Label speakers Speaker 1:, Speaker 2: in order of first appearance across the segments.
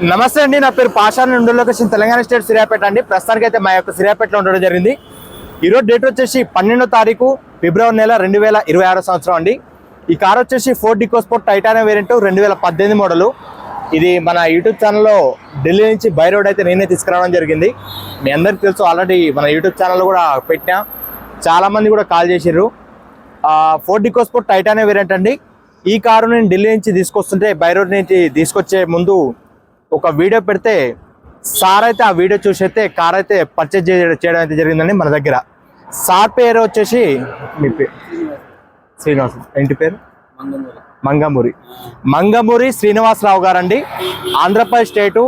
Speaker 1: నమస్తే అండి నా పేరు పాషా నుండి లొకేషన్ తెలంగాణ స్టేట్ సిరియాపేట అండి. ప్రస్తుతానికి అయితే మా యొక్క సిరియాపేటలో ఉండడం జరిగింది. ఈరోజు డేట్ వచ్చేసి పన్నెండో తారీఖు ఫిబ్రవరి నెల రెండు వేల ఇరవై ఆరో సంవత్సరం అండి. ఈ కార్ వచ్చేసి ఫోర్ డికోస్పోర్ట్ టైటానియం వేరియంట్ రెండు వేల పద్దెనిమిది మోడలు. ఇది మన యూట్యూబ్ ఛానల్లో ఢిల్లీ నుంచి బై రోడ్ అయితే నేనే తీసుకురావడం జరిగింది. మీ అందరికీ తెలుసు ఆల్రెడీ మన యూట్యూబ్ ఛానల్ కూడా పెట్టినా. చాలామంది కూడా కాల్ చేసిర్రు. ఫోర్ డికోస్పోర్ట్ టైటానియం వేరియంట్ అండి. ఈ కారు నేను ఢిల్లీ నుంచి తీసుకొస్తుంటే బై రోడ్ నుంచి తీసుకొచ్చే ముందు ఒక వీడియో పెడితే సార్ అయితే ఆ వీడియో చూసి అయితే కార్ అయితే పర్చేజ్ చేయడం అయితే జరిగిందండి మన దగ్గర. సార్ పేరు వచ్చేసి మీ పేరు శ్రీనివాస్. ఇంటి పేరు? మంగమూరి. మంగమూరి శ్రీనివాసరావు గారండి. ఆంధ్రప్రదేశ్ స్టేటు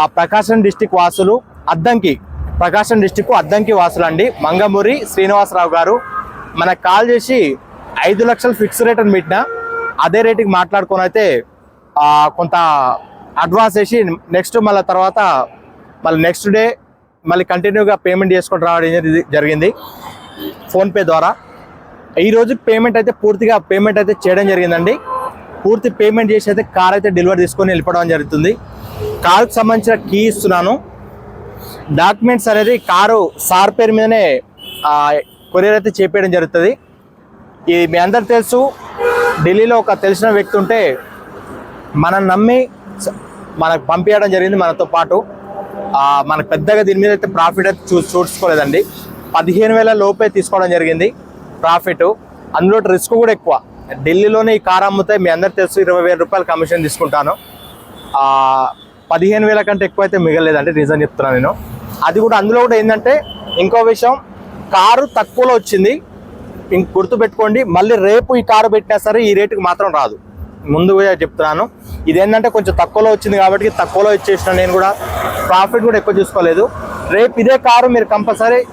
Speaker 1: ఆ ప్రకాశం డిస్టిక్ వాసులు అద్దంకి ప్రకాశం డిస్టిక్ అద్దంకి వాసులు అండి మంగమూరి శ్రీనివాసరావు గారు మనకు కాల్ చేసి ఐదు లక్షలు ఫిక్స్ రేట్ అని పెట్టిన అదే రేటుకి మాట్లాడుకొని అయితే కొంత అడ్వాన్స్ వేసి నెక్స్ట్ మళ్ళీ తర్వాత మళ్ళీ నెక్స్ట్ డే మళ్ళీ కంటిన్యూగా పేమెంట్ చేసుకొని రావడం జరిగింది ఫోన్పే ద్వారా. ఈరోజు పేమెంట్ అయితే పూర్తిగా పేమెంట్ అయితే చేయడం జరిగిందండి. పూర్తి పేమెంట్ చేసి అయితే కార్ అయితే డెలివరీ తీసుకొని వెళ్ళిపోవడం జరుగుతుంది. కారుకు సంబంధించిన కీ ఇస్తున్నాను. డాక్యుమెంట్స్ అనేది కారు సార్ పేరు మీదనే కొరియర్ అయితే చేపేయడం జరుగుతుంది. ఇది మీ అందరు తెలుసు. ఢిల్లీలో ఒక తెలిసిన వ్యక్తి ఉంటే మనం నమ్మి మనకు పంపించడం జరిగింది మనతో పాటు. మనకు పెద్దగా దీని మీద అయితే ప్రాఫిట్ అయితే చూ చూసుకోలేదండి. పదిహేను వేల లోపే తీసుకోవడం జరిగింది ప్రాఫిట్. అందులో రిస్క్ కూడా ఎక్కువ. ఢిల్లీలోనే ఈ కార్ అమ్మితే మీ అందరు తెలుసు ఇరవై వేల రూపాయలు కమిషన్ తీసుకుంటాను. పదిహేను వేల కంటే ఎక్కువ అయితే మిగలేదండి రీజన్ చెప్తున్నాను నేను. అది కూడా అందులో కూడా ఏంటంటే ఇంకో విషయం కారు తక్కువలో వచ్చింది. ఇంక గుర్తుపెట్టుకోండి మళ్ళీ రేపు ఈ కారు పెట్టినా సరే ఈ రేటుకి మాత్రం రాదు. ముందుగా చెప్తున్నాను. ఇదేంటంటే కొంచెం తక్కువలో వచ్చింది కాబట్టి తక్కువలో ఇచ్చేసిన నేను కూడా ప్రాఫిట్ కూడా ఎక్కువ చూసుకోలేదు. రేపు ఇదే కారు మీరు కంపల్సరీ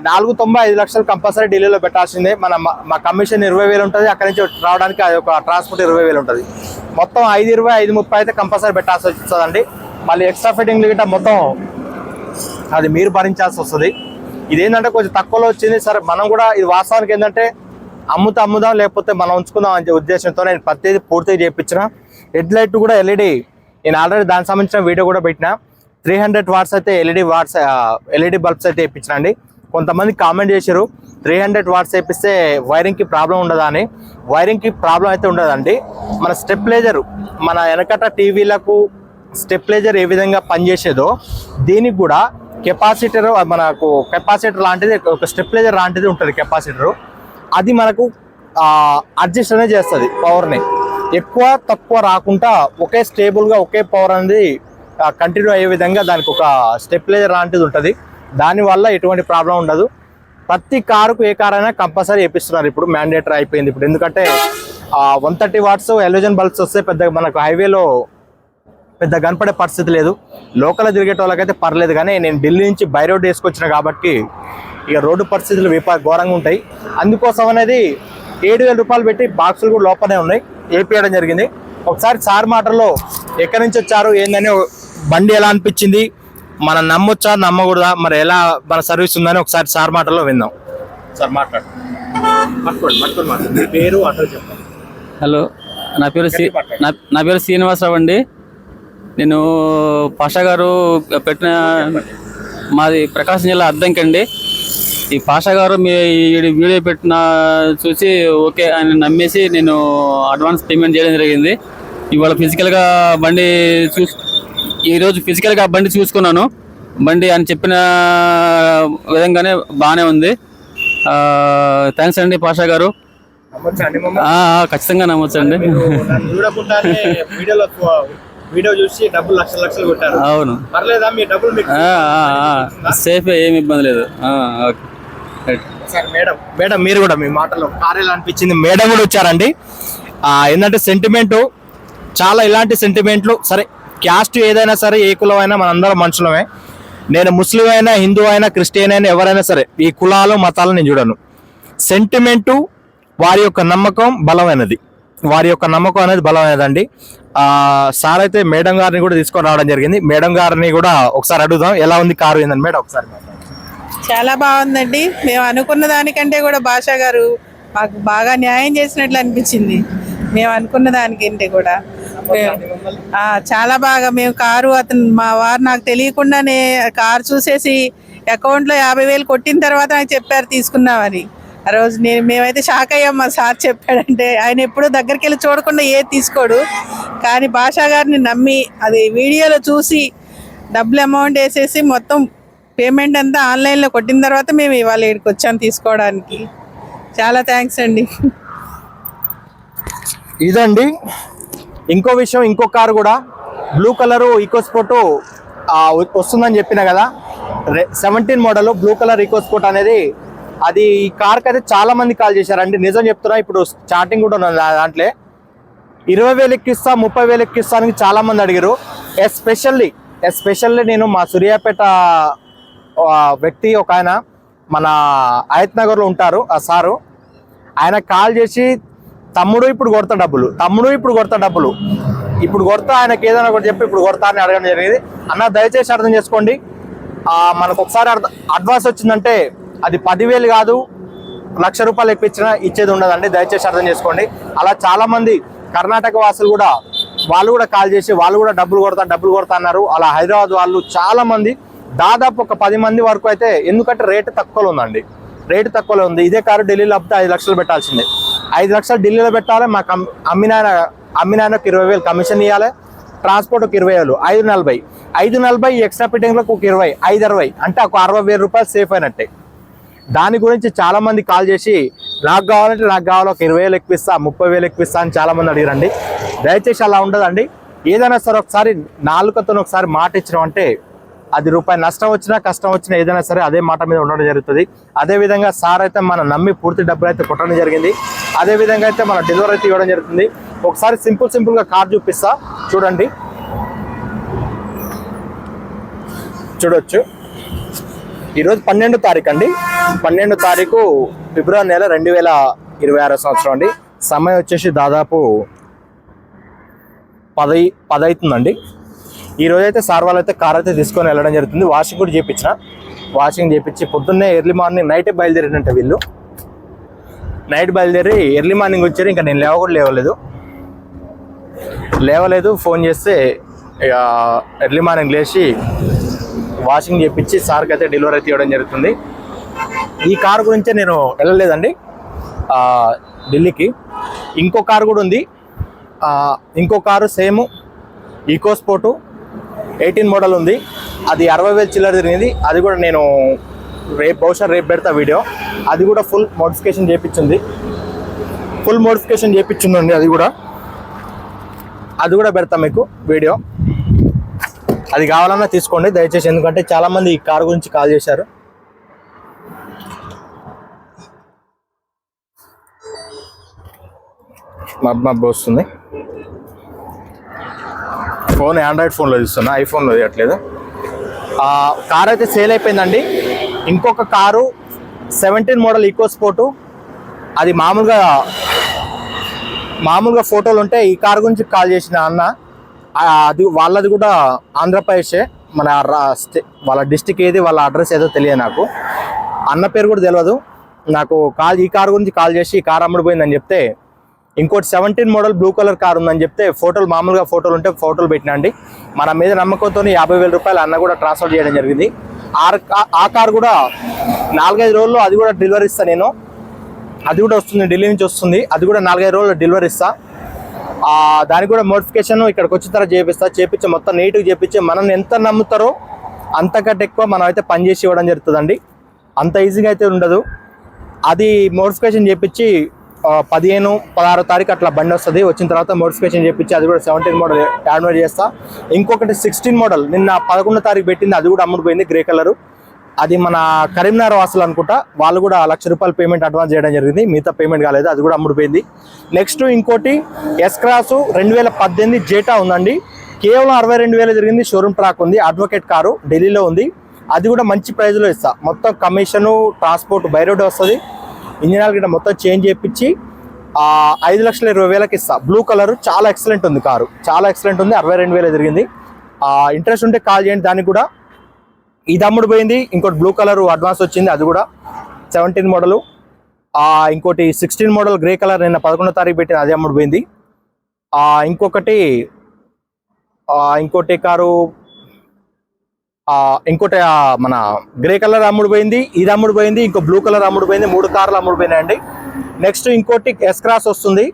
Speaker 1: నాలుగు తొంభై ఐదు లక్షలు కంపల్సరీ ఢిల్లీలో పెట్టాల్సిందే. మన మా- మా కమిషన్ ఇరవై వేలు ఉంటుంది. అక్కడి నుంచి రావడానికి అది ఒక ట్రాన్స్పోర్ట్ ఇరవై వేలు ఉంటుంది. మొత్తం ఐదు ఇరవై ఐదు ముప్పై అయితే కంపల్సరీ పెట్టాల్సి వస్తుందండి. మళ్ళీ ఎక్స్ట్రా ఫిట్టింగ్ గిట్ట మొత్తం అది మీరు భరించాల్సి వస్తుంది. ఇదేంటంటే కొంచెం తక్కువలో వచ్చింది. సరే మనం కూడా ఇది వాస్తవానికి ఏంటంటే అమ్ముతా అమ్ముదాం లేకపోతే మనం ఉంచుకుందాం అనే ఉద్దేశంతో నేను ప్రతిదీ పూర్తిగా చేయించిన. హెడ్ లైట్ కూడా ఎల్ఈడి నేను ఆల్రెడీ దానికి సంబంధించిన వీడియో కూడా పెట్టిన. త్రీ హండ్రెడ్ వాట్స్ అయితే ఎల్ఈడి వాట్స్ ఎల్ఈడి బల్బ్స్ అయితే వేయించిన అండి. కొంతమంది కామెంట్ చేశారు త్రీ హండ్రెడ్ వాట్స్ వేపిస్తే వైరింగ్కి ప్రాబ్లం ఉండదా అని. వైరింగ్కి ప్రాబ్లం అయితే ఉండదండి. మన స్టెప్లేజర్ మన వెనకట టీవీలకు స్టెప్లేజర్ ఏ విధంగా పనిచేసేదో దీనికి కూడా కెపాసిటర్ మనకు కెపాసిటర్ లాంటిది ఒక స్టెప్లేజర్ లాంటిది ఉంటుంది కెపాసిటర్. అది మనకు అడ్జస్ట్ అనేది చేస్తుంది పవర్ని ఎక్కువ తక్కువ రాకుండా ఒకే స్టేబుల్గా ఒకే పవర్ అనేది కంటిన్యూ అయ్యే విధంగా దానికి ఒక స్టెప్లైజర్ లాంటిది ఉంటుంది. దానివల్ల ఎటువంటి ప్రాబ్లం ఉండదు. ప్రతి కారుకు ఏ కార్ అయినా కంపల్సరీ వేపిస్తున్నారు ఇప్పుడు మ్యాండేటరీ అయిపోయింది. ఇప్పుడు ఎందుకంటే వన్ థర్టీ వాట్స్ ఎల్విజన్ బల్బ్స్ వస్తే పెద్దగా మనకు హైవేలో పెద్ద కనపడే పరిస్థితి లేదు. లోకల్ తిరిగేట వాళ్ళకైతే పర్లేదు కానీ నేను ఢిల్లీ నుంచి బై రోడ్ వేసుకొచ్చిన కాబట్టి ఇక రోడ్డు పరిస్థితులు విపా ఘోరంగా ఉంటాయి. అందుకోసం అనేది ఏడు వేల రూపాయలు పెట్టి బాక్సులు కూడా లోపలనే ఉన్నాయి. వేపియడం జరిగింది. ఒకసారి సార్ మాటల్లో ఎక్కడి నుంచి వచ్చారు ఏందని బండి ఎలా అనిపించింది మనం నమ్మొచ్చా నమ్మకూడదా మరి ఎలా మన సర్వీస్ ఉందని ఒకసారి సార్ మాటల్లో విందాం. సార్ మాట్లాడు. పేరు
Speaker 2: హలో నా పేరు నా పేరు శ్రీనివాసరావు అండి. నేను పాషా గారు పెట్టిన మాది ప్రకాశం జిల్లా అద్దంకి అండి. ఈ పాషా గారు మీ ఈ వీడియో పెట్టిన చూసి ఓకే అని నమ్మేసి నేను అడ్వాన్స్ పేమెంట్ చేయడం జరిగింది. ఇవాళ ఫిజికల్గా బండి చూస్ ఈరోజు ఫిజికల్గా బండి చూసుకున్నాను. బండి అని చెప్పిన విధంగానే బాగానే ఉంది. థ్యాంక్స్ అండి పాషా గారు. ఖచ్చితంగా నమ్మొచ్చండి.
Speaker 1: వీడియో చూసి డబ్బులు లక్షల లక్షలు కొట్టారు.
Speaker 2: అవును.
Speaker 1: పర్లేదా? మీ డబ్బులు మీకు.
Speaker 2: సేఫే ఏమి ఇబ్బంది లేదు. ఓకే.
Speaker 1: సార్ మేడం మేడం మీరు కూడా మీ మాటలో కార్ ఎలా అనిపించింది. మేడం కూడా వచ్చారండి. ఏంటంటే సెంటిమెంట్ చాలా ఇలాంటి సెంటిమెంట్లు సరే క్యాస్ట్ ఏదైనా సరే ఏ కులం అయినా మనందరం మనుషులమే. నేను ముస్లిం అయినా హిందూ అయినా క్రిస్టియన్ అయినా ఎవరైనా సరే ఈ కులాలు మతాలు నేను చూడను. సెంటిమెంటు వారి యొక్క నమ్మకం బలమైనది. వారి యొక్క నమ్మకం అనేది బలమైనదండి. సార్ అయితే మేడం గారిని కూడా తీసుకొని రావడం జరిగింది. మేడం గారిని కూడా ఒకసారి అడుగుదాం. ఎలా ఉంది కారు ఏందండి మేడం ఒకసారి
Speaker 3: చాలా బాగుందండి. మేము అనుకున్న దానికంటే కూడా భాషా గారు మాకు బాగా న్యాయం చేసినట్లు అనిపించింది. మేము అనుకున్న దానికంటే కూడా. చాలా బాగా మేము కారు అతను మా వారు నాకు తెలియకుండానే కారు చూసేసి అకౌంట్లో యాభై వేలు కొట్టిన తర్వాత నాకు చెప్పారు తీసుకున్నామని. ఆ రోజు నేను మేమైతే షాక్ అయ్యాం. మా సార్ చెప్పాడంటే ఆయన ఎప్పుడూ దగ్గరికి వెళ్ళి చూడకుండా ఏది తీసుకోడు. కానీ భాషా గారిని నమ్మి అది వీడియోలో చూసి డబ్బులు అమౌంట్ వేసేసి మొత్తం పేమెంట్ అంతా ఆన్లైన్లో కొట్టిన తర్వాత మేము ఇవాళ ఇక్కడికి వచ్చాం తీసుకోవడానికి. చాలా థ్యాంక్స్ అండి.
Speaker 1: ఇదండి. ఇంకో విషయం ఇంకో కారు కూడా. బ్లూ కలరు ఈకో స్పోర్ట్ వస్తుందని చెప్పిన కదా. Seventeen model blue colour EcoSport అనేది అది ఈ కార్కి అయితే చాలా మంది కాల్ చేశారండి నిజం చెప్తున్నా ఇప్పుడు స్టార్టింగ్ కూడా ఉన్నది దాంట్లో. ఇరవై వేలు ఎక్కిస్తా ముప్పై వేలు అని చాలా మంది అడిగారు. ఎస్పెషల్లీ ఎస్పెషల్లీ నేను మా సూర్యాపేట వ్యక్తి ఒక ఆయన మన ఆయత్ నగర్లో ఉంటారు ఆ సారు. ఆయన కాల్ చేసి తమ్ముడు ఇప్పుడు కొడతా డబ్బులు తమ్ముడు ఇప్పుడు కొడతా డబ్బులు ఇప్పుడు కొడతా ఆయనకి ఏదైనా ఒకటి చెప్పి ఇప్పుడు కొడతా అని అడగడం జరిగింది. అన్న దయచేసి అర్థం చేసుకోండి. మనకు ఒకసారి అడ్వాన్స్ వచ్చిందంటే అది పదివేలు కాదు లక్ష రూపాయలు ఇప్పించినా ఇచ్చేది ఉండదండి. దయచేసి అర్థం చేసుకోండి. అలా చాలామంది కర్ణాటక వాసులు కూడా వాళ్ళు కూడా కాల్ చేసి వాళ్ళు కూడా డబ్బులు కొడతా డబ్బులు కొడతా అన్నారు. అలా హైదరాబాద్ వాళ్ళు చాలామంది దాదాపు ఒక పది మంది వరకు అయితే ఎందుకంటే రేటు తక్కువలో ఉందండి. రేటు తక్కువలో ఉంది. ఇదే కారు ఢిల్లీలో అప్పితే ఐదు లక్షలు పెట్టాల్సిందే. ఐదు లక్షలు ఢిల్లీలో పెట్టాలి మాకు అమ్- అమ్మినాయన అమ్మినాయనకు ఇరవై వేలు కమిషన్ ఇవ్వాలి ట్రాన్స్పోర్ట్ ఒక ఇరవై వేలు ఐదు నలభై. ఐదు నలభై ఎక్స్ట్రా ఫిట్టింగ్లకు ఒక ఇరవై ఐదు అరవై. అంటే ఒక అరవై వేల రూపాయలు సేఫ్ అయినట్టే. దాని గురించి చాలా మంది కాల్ చేసి నాకు కావాలంటే నాకు కావాలి ఒక ఇరవై వేలు ఎక్కిస్తా ముప్పై వేలు ఎక్కిస్తా అని చాలా మంది అడిగారండి. దయచేసి అలా ఉండదండి. ఏదైనా సరే ఒకసారి నాలుకతో ఒకసారి మాట ఇచ్చినాం అంటే అది రూపాయి నష్టం వచ్చినా కష్టం వచ్చినా ఏదైనా సరే అదే మాట మీద ఉండడం జరుగుతుంది. అదే విధంగా సార్ అయితే మనం నమ్మి పూర్తి డబ్బులు అయితే కొట్టడం జరిగింది. అదే విధంగా అయితే మనం డెలివరీ అయితే ఇవ్వడం జరుగుతుంది. ఒకసారి సింపుల్ సింపుల్గా కార్ చూపిస్తా. చూడండి. చూడొచ్చు. ఈరోజు పన్నెండు తారీఖు అండి. పన్నెండు తారీఖు ఫిబ్రవరి నెల రెండు వేల ఇరవై ఆరో సంవత్సరం అండి. సమయం వచ్చేసి దాదాపు పదై పదవుతుందండి ఈరోజు అయితే సార్ వాళ్ళు అయితే కార్ అయితే తీసుకొని వెళ్ళడం జరుగుతుంది. వాషింగ్ కూడా చేయించిన వాషింగ్ చేయించి పొద్దున్నే ఎర్లీ మార్నింగ్ నైటే బయలుదేరినంట వీళ్ళు. నైట్ బయలుదేరి ఎర్లీ మార్నింగ్ వచ్చారు. ఇంకా నేను లేవ కూడా లేవలేదు. లేవలేదు. ఫోన్ చేస్తే ఇక ఎర్లీ మార్నింగ్ లేచి వాషింగ్ చేయించి సార్కి అయితే డెలివరీ అయితే ఇవ్వడం జరుగుతుంది. ఈ కారు గురించే నేను వెళ్ళలేదండి. ఢిల్లీకి. ఇంకో కారు కూడా ఉంది. ఇంకో car same EcoSport eighteen model ఉంది. అది అరవై వేలు చిల్లర తిరిగింది. అది కూడా నేను రేపు బహుశా రేపు పెడతా వీడియో. అది కూడా ఫుల్ మోడిఫికేషన్ చేయించింది ఫుల్ మోడిఫికేషన్ చేయించిందండి అది కూడా. అది కూడా పెడతా మీకు వీడియో. అది కావాలన్నా తీసుకోండి దయచేసి ఎందుకంటే చాలా మంది ఈ కార్ గురించి కాల్ చేశారు. మబ్ మబ్బు వస్తుంది. ఫోన్ ఆండ్రాయిడ్ ఫోన్లో తీస్తున్నా ఐఫోన్లో తీయట్లేదు. కార్ అయితే సేల్ అయిపోయిందండి. ఇంకొక car seventeen model EcoSport అది మామూలుగా మామూలుగా ఫోటోలు ఉంటే ఈ కార్ గురించి కాల్ చేసిన అన్న. అది వాళ్ళది కూడా ఆంధ్రప్రదేశే. మన రా- స్టే- వాళ్ళ డిస్టిక్ ఏది వాళ్ళ అడ్రస్ ఏదో తెలియదు నాకు. అన్న పేరు కూడా తెలియదు నాకు కాల్ ఈ కార్ గురించి కాల్ చేసి ఈ కార్ అమ్ముడిపోయిందని చెప్తే ఇంకోటి seventeen model blue colour car ఉందని చెప్తే ఫోటోలు మామూలుగా ఫోటోలు ఉంటే ఫోటోలు పెట్టినండి మన మీద నమ్మకంతో యాభై వేల రూపాయలు అన్న కూడా ట్రాన్స్ఫర్ చేయడం జరిగింది. ఆ- ఆ కార్ కూడా నాలుగైదు రోజుల్లో అది కూడా డెలివరీ ఇస్తాను నేను. అది కూడా వస్తుంది ఢిల్లీ నుంచి వస్తుంది. అది కూడా నాలుగైదు రోజులు డెలివరీ ఇస్తా. దానికి కూడా మోడిఫికేషన్ ఇక్కడికి వచ్చిన తర్వాత చేపిస్తా. చేపించి మొత్తం నీట్గా చేపించి మనల్ని ఎంత నమ్ముతారో అంతకంటే ఎక్కువ మనం అయితే పని చేసి ఇవ్వడం జరుగుతుందండి. అంత ఈజీగా అయితే ఉండదు. అది మోడిఫికేషన్ చేపించి పదిహేను పదహారు తారీఖు అట్లా బండి వస్తుంది. వచ్చిన తర్వాత మోడిఫికేషన్ చేపించి అది కూడా సెవెంటీన్ మోడల్ యాడ్ చేస్తా. ఇంకొకటి సిక్స్టీన్ మోడల్ నిన్న పదకొండో తారీఖు పెట్టింది అది కూడా అమ్ముడుపోయింది గ్రే కలరు అది మన కరీంనగర్ వాసులు అనుకుంటా వాళ్ళు కూడా లక్ష రూపాయలు పేమెంట్ అడ్వాన్స్ చేయడం జరిగింది. మిగతా పేమెంట్ కాలేదు అది కూడా అమ్ముడిపోయింది. నెక్స్ట్ ఇంకోటి ఎస్ క్రాస్ రెండు వేల పద్దెనిమిది జేటా ఉందండి. కేవలం అరవై రెండు వేలు జరిగింది షోరూమ్ ట్రాక్ ఉంది అడ్వకేట్ కారు ఢిల్లీలో ఉంది. అది కూడా మంచి ప్రైజ్లో ఇస్తా. మొత్తం కమిషను ట్రాన్స్పోర్ట్ బై రోడ్ వస్తుంది. ఇంజన్ ఆయిల్ గిట్ట మొత్తం చేంజ్ చేయించి ఐదు లక్షల ఇరవై వేలకి ఇస్తా. బ్లూ కలర్ చాలా ఎక్సలెంట్ ఉంది కారు. చాలా ఎక్సలెంట్ ఉంది అరవై రెండు వేలు జరిగింది. ఇంట్రెస్ట్ ఉంటే కాల్ చేయండి దానికి కూడా ఇది అమ్ముడు పోయింది ఇంకోటి బ్లూ కలర్ అడ్వాన్స్ వచ్చింది అది కూడా సెవెంటీన్ మోడలు ఇంకోటి సిక్స్టీన్ మోడల్ గ్రే కలర్ నిన్న పదకొండో తారీఖు పెట్టిన అది అమ్ముడు పోయింది. ఇంకొకటి ఇంకోటి కారు ఇంకోటి మన గ్రే కలర్ అమ్ముడు పోయింది ఇది అమ్ముడు పోయింది ఇంకో బ్లూ కలర్ అమ్ముడు పోయింది మూడు కార్లు అమ్ముడు పోయినాయండి. నెక్స్ట్ ఇంకోటి ఎస్ క్రాస్ వస్తుంది.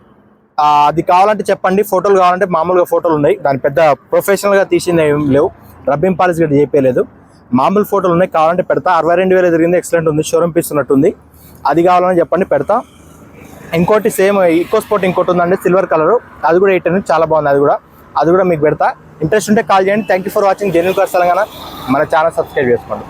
Speaker 1: అది కావాలంటే చెప్పండి ఫోటోలు కావాలంటే మామూలుగా ఫోటోలు ఉన్నాయి. దాని పెద్ద ప్రొఫెషనల్గా తీసింది ఏం లేవు. రబ్బింగ్ పాలిస్ కూడా చేయలేదు మామూలు ఫోటోలు ఉన్నాయి. కావాలంటే పెడతా. అరవై రెండు వేలు తిరిగింది ఎక్సలెంట్ ఉంది. షోరూమ్ పీస్ ఉన్నట్టుంది. అది కావాలని చెప్పండి పెడతా. ఇంకోటి సేమ్ ఈకో స్పోర్ట్ ఇంకోటి ఉందండి. సిల్వర్ కలర్ అది కూడా ఎయిట్ చాలా బాగుంది అది కూడా. అది కూడా మీకు పెడతా. ఇంట్రెస్ట్ ఉంటే కాల్ చేయండి. Thank you for watching genuine car Telangana. మన ఛానల్ సబ్స్క్రైబ్ చేసుకోండి.